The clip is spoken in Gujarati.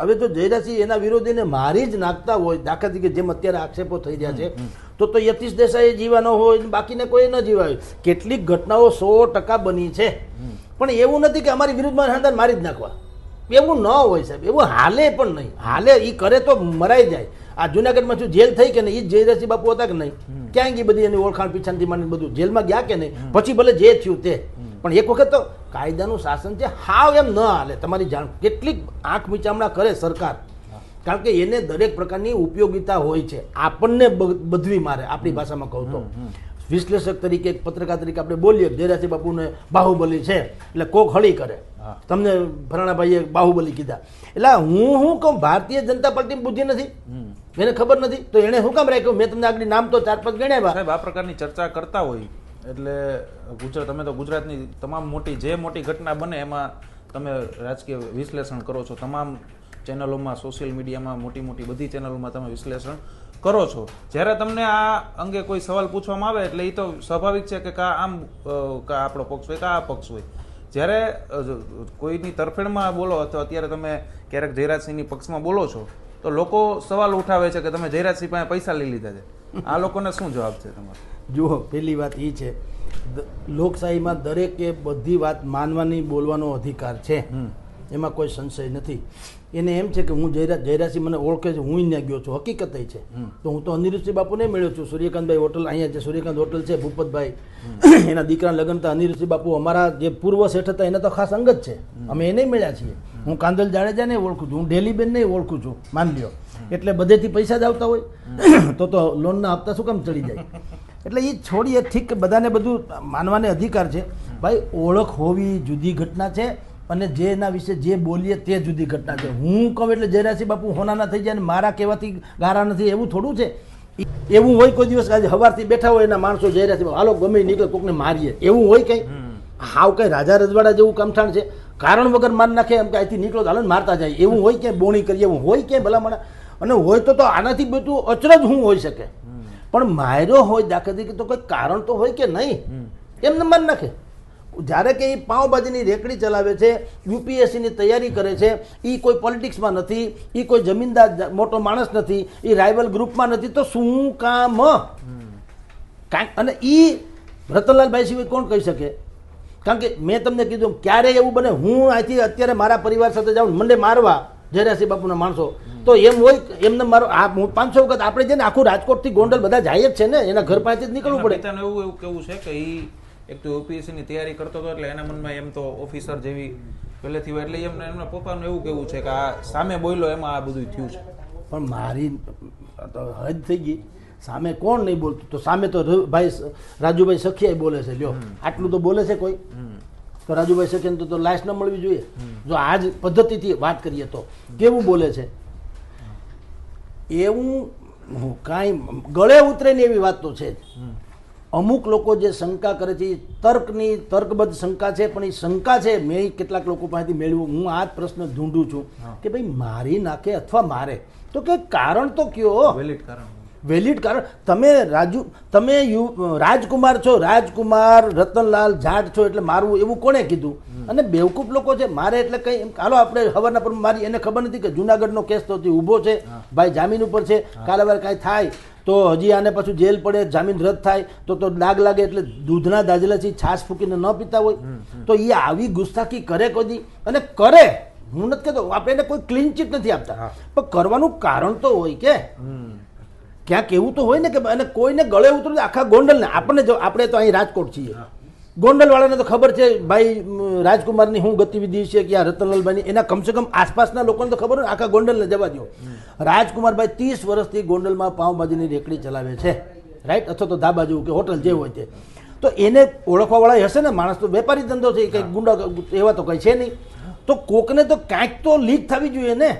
હવે તો જયરાસિંહ એના વિરોધીને મારી જ નાખતા હોય દાખલા તરીકે જેમ અત્યારે આક્ષેપો થઈ રહ્યા છે તો તો યતીશ દેસાઈ જીવાનો હોય બાકીને કોઈ ન જીવાય. કેટલીક ઘટનાઓ સો ટકા બની છે. પણ એવું નથી કે અમારી વિરુદ્ધમાં હંદાર મારી જ નાખવા. એવું ન હોય સાહેબ એવું હાલે પણ નહીં. હાલે એ કરે તો મરાઈ જાય. આ જુનાગઢમાં શું જેલ થઈ કે નહીં? એ જયરાસિંહ બાપુ હતા કે નહીં? ક્યાંય ગઈ બધી એની ઓળખાણ પીછાણથી માની બધું? જેલમાં ગયા કે નહીં? પછી ભલે જે થયું તે. પણ એક વખત તો કાયદાનું શાસન છે હાવ એમ ન હાલે. તમારી જાણ કેટલીક આંખ મીચામણા કરે સરકાર. કારણ કે એને દરેક પ્રકારની ઉપયોગિતા હોય છે. આપણને બધવી મારે આપણી ભાષામાં કહું તો. વિશ્લેષક તરીકે એક પત્રકાર તરીકે આપણે બોલીએ કે બાપુને બાહુબલી છે એટલે કોક હળી કરે. તમને ફરાણાભાઈએ બાહુબલી કીધા. એટલે હું શું કહું ભારતીય જનતા પાર્ટી બુદ્ધિ નથી? એને ખબર નથી? તો એને શું કામ રાખ્યું? મેં તમને આગળ નામ તો ચાર પાંચ ગણ્યા આ પ્રકારની ચર્ચા કરતા હોય એટલે ગુજરાત તમે તો ગુજરાતની તમામ મોટી, જે મોટી ઘટના બને એમાં તમે રાજકીય વિશ્લેષણ કરો છો. તમામ ચેનલોમાં, સોશિયલ મીડિયામાં, મોટી મોટી બધી ચેનલોમાં તમે વિશ્લેષણ કરો છો. જ્યારે તમને આ અંગે કોઈ સવાલ પૂછવામાં આવે એટલે એ તો સ્વાભાવિક છે કે કા આમ કા આપણો પક્ષ હોય, કા આ પક્ષ હોય. જ્યારે કોઈની તરફેણમાં બોલો અથવા અત્યારે તમે ક્યારેક જયરાજસિંહની પક્ષમાં બોલો છો, તો લોકો સવાલ ઉઠાવે છે કે તમે જયરાજસિંહ પાસે પૈસા લઈ લીધા છે. આ લોકોને શું જવાબ છે તમારો? જુઓ પહેલી વાત એ છે લોકશાહીમાં દરેકે બધી વાત માનવાની બોલવાનો અધિકાર છે. એમાં કોઈ સંશય નથી. એને એમ છે કે હું જયરા જયરાસિંહ મને ઓળખે છે હું ત્યાં ગયો છું હકીકત છે. તો હું તો અનિરુદ્ધસિંહ બાપુને મળ્યો છું. સૂર્યકાંતભાઈ હોટલ અહીંયા જે સૂર્યકાંત હોટલ છે ભૂપતભાઈ એના દીકરા લગ્ન હતા અનિરુદ્ધસિંહ બાપુ અમારા જે પૂર્વ શેઠ હતા એના તો ખાસ અંગત છે. અમે એને મળ્યા છીએ. હું કાંદલ જાડેજાને ઓળખું છું હું ડેલીબેનને ઓળખું છું માન લ્યો. એટલે બધેથી પૈસા જ આવતા હોય. તો તો લોનના હપ્તા શું કામ ચડી જાય? એટલે એ છોડીએ ઠીક બધાને બધું માનવાને અધિકાર છે. ભાઈ ઓળખ હોવી જુદી ઘટના છે અને જે એના વિશે જે બોલીએ તે જુદી ઘટના છે. હું કહું એટલે જયરાસિંહ બાપુ હોનાના થઈ જાય અને મારા કહેવાથી ગારા નથી એવું થોડું છે. એવું હોય કોઈ દિવસ આજે હવારથી બેઠા હોય એના માણસો જયરાસિંહ બાપુ, હાલો ગમે નીકળે કોકને મારીએ. એવું હોય કંઈ? હાવ કઈ રાજા રજવાડા જેવું કામઠાણ છે. કારણ વગર માર નાખે એમ કે અહીંથી નીકળો હાલો મારતા જાય. એવું હોય કે બોણી કરીએ એવું હોય કે ભલા મને અને હોય તો તો આનાથી બધું અચરજ હું હોઈ શકે. પણ માર્યો હોય દાખલા તરીકે તો કોઈ કારણ તો હોય કે નહીં? એમને મન નાખે. જ્યારે કે એ પાઉંભાજીની રેકડી ચલાવે છે યુપીએસસીની તૈયારી કરે છે એ કોઈ પોલિટિક્સમાં નથી એ કોઈ જમીનદાર મોટો માણસ નથી એ રાઇવલ ગ્રુપમાં નથી તો શું કામ? કાંઈક અને એ રતનલાલભાઈ સિવાય કોણ કહી શકે? કારણ કે મેં તમને કીધું ક્યારેય એવું બને? હું અહીંથી અત્યારે મારા પરિવાર સાથે જાઉં મને મારવા જયરાસિંહ બાપુના માણસો. તો એમ હોય એમને મારો આ હું પાંચસો વખત આપણે છે ને આખું રાજકોટથી ગોંડલ બધા જાય જ છે ને એના ઘર પાસે જ નીકળવું પડે. એવું એવું કેવું છે કે એ એક તો યુપીએસસી ની તૈયારી કરતો હતો એટલે એના મનમાં એમ તો ઓફિસર જેવી પહેલેથી હોય એટલે એમને એમના પપ્પાનું એવું કેવું છે કે આ સામે બોલ્યો એમાં આ બધું થયું છે. પણ મારી તો હદ થઈ ગઈ. સામે કોણ નહીં બોલતું? તો સામે તો ભાઈ રાજુભાઈ સખિયા બોલે છે. લ્યો આટલું તો બોલે છે કોઈ. તો રાજુભાઈ સખિયાને તો- તો લાશ ન મળવી જોઈએ. જો આ જ પદ્ધતિથી વાત કરીએ તો કેવું બોલે છે? એવું કાંઈ ગળે ઉતરે ને એવી વાત તો છે જ. અમુક લોકો જે શંકા કરે છે એ તર્કની તર્કબદ્ધ શંકા છે પણ એ શંકા છે મેં કેટલાક લોકો પાસેથી મેળવ્યું. હું આ જ પ્રશ્ન ઢૂંઢું છું કે ભાઈ મારી નાખે અથવા મારે? તો કે કારણ તો કયો? વેલિડ કારણ. વેલિડ કારણ તમે રાજુ તમે યુ રાજકુમાર છો રાજકુમાર રતનલાલ જાટ છો એટલે મારવું એવું કોણે કીધું? અને બેવકૂફ લોકો છે મારે એટલે કંઈ હાલો આપણે હવારના પર મારી એને ખબર નથી કે જુનાગઢનો કેસ તો ઊભો છે ભાઈ જામીન ઉપર છે કાલે વાર કાંઈ થાય તો હજી આને પાછું જેલ પડે જામીન રદ થાય તો તો ડાગ લાગે એટલે દૂધના દાજલાથી છાશ ફૂકીને ન પીતા હોય. તો એ આવી ગુસ્સાકી કરે કોઈ અને કરે? હું નથી કહેતો આપણે એને કોઈ ક્લીન ચીટ નથી આપતા. પણ કરવાનું કારણ તો હોય કે. ક્યાંક એવું તો હોય ને કે અને કોઈને ગળે ઉતરું આખા ગોંડલને. આપણને જો આપણે તો અહીં રાજકોટ છીએ. ગોંડલવાળાને તો ખબર છે ભાઈ રાજકુમારની શું ગતિવિધિ છે કે આ રતનલાલભાઈની? એના કમસે કમ આસપાસના લોકોને તો ખબર હોય ને આખા ગોંડલને જવા દો રાજકુમારભાઈ ત્રીસ વર્ષથી ગોંડલમાં પાવભાજીની રેકડી ચલાવે છે. રાઈટ અથવા તો ધાબા જેવું કે હોટલ જે હોય તે. તો એને ઓળખવાવાળા હશે ને? માણસ તો વેપારી ધંધો છે કંઈક ગુંડા એવા તો કંઈ છે નહીં. તો કોકને તો કાંઈક તો લીક થવી જોઈએ ને?